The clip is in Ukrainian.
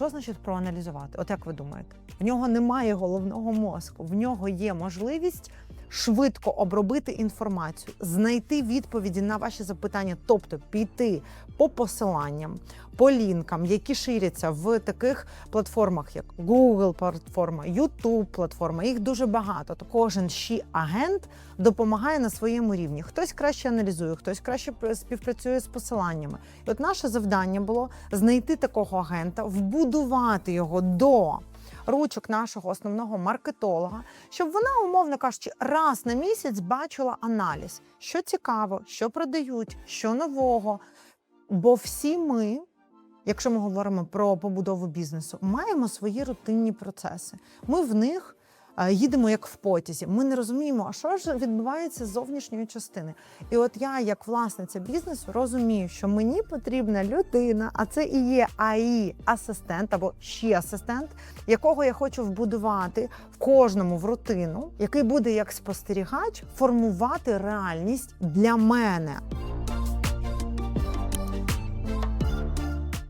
Що значить проаналізувати? От як ви думаєте? В нього немає головного мозку, в нього є можливість швидко обробити інформацію, знайти відповіді на ваші запитання, тобто піти по посиланням, по лінкам, які ширяться в таких платформах, як Google платформа, YouTube платформа. Їх дуже багато. То кожен ще агент допомагає на своєму рівні. Хтось краще аналізує, хтось краще співпрацює з посиланнями. І от наше завдання було знайти такого агента, вбудувати його до ручок нашого основного маркетолога, щоб вона, умовно кажучи, раз на місяць бачила аналіз, що цікаво, що продають, що нового. Бо всі ми. Якщо ми говоримо про побудову бізнесу, маємо свої рутинні процеси. Ми в них їдемо як в потязі. Ми не розуміємо, а що ж відбувається з зовнішньої частини. І от я, як власниця бізнесу, розумію, що мені потрібна людина, а це і є АІ асистент або ще асистент, якого я хочу вбудувати в кожному в рутину, який буде як спостерігач формувати реальність для мене.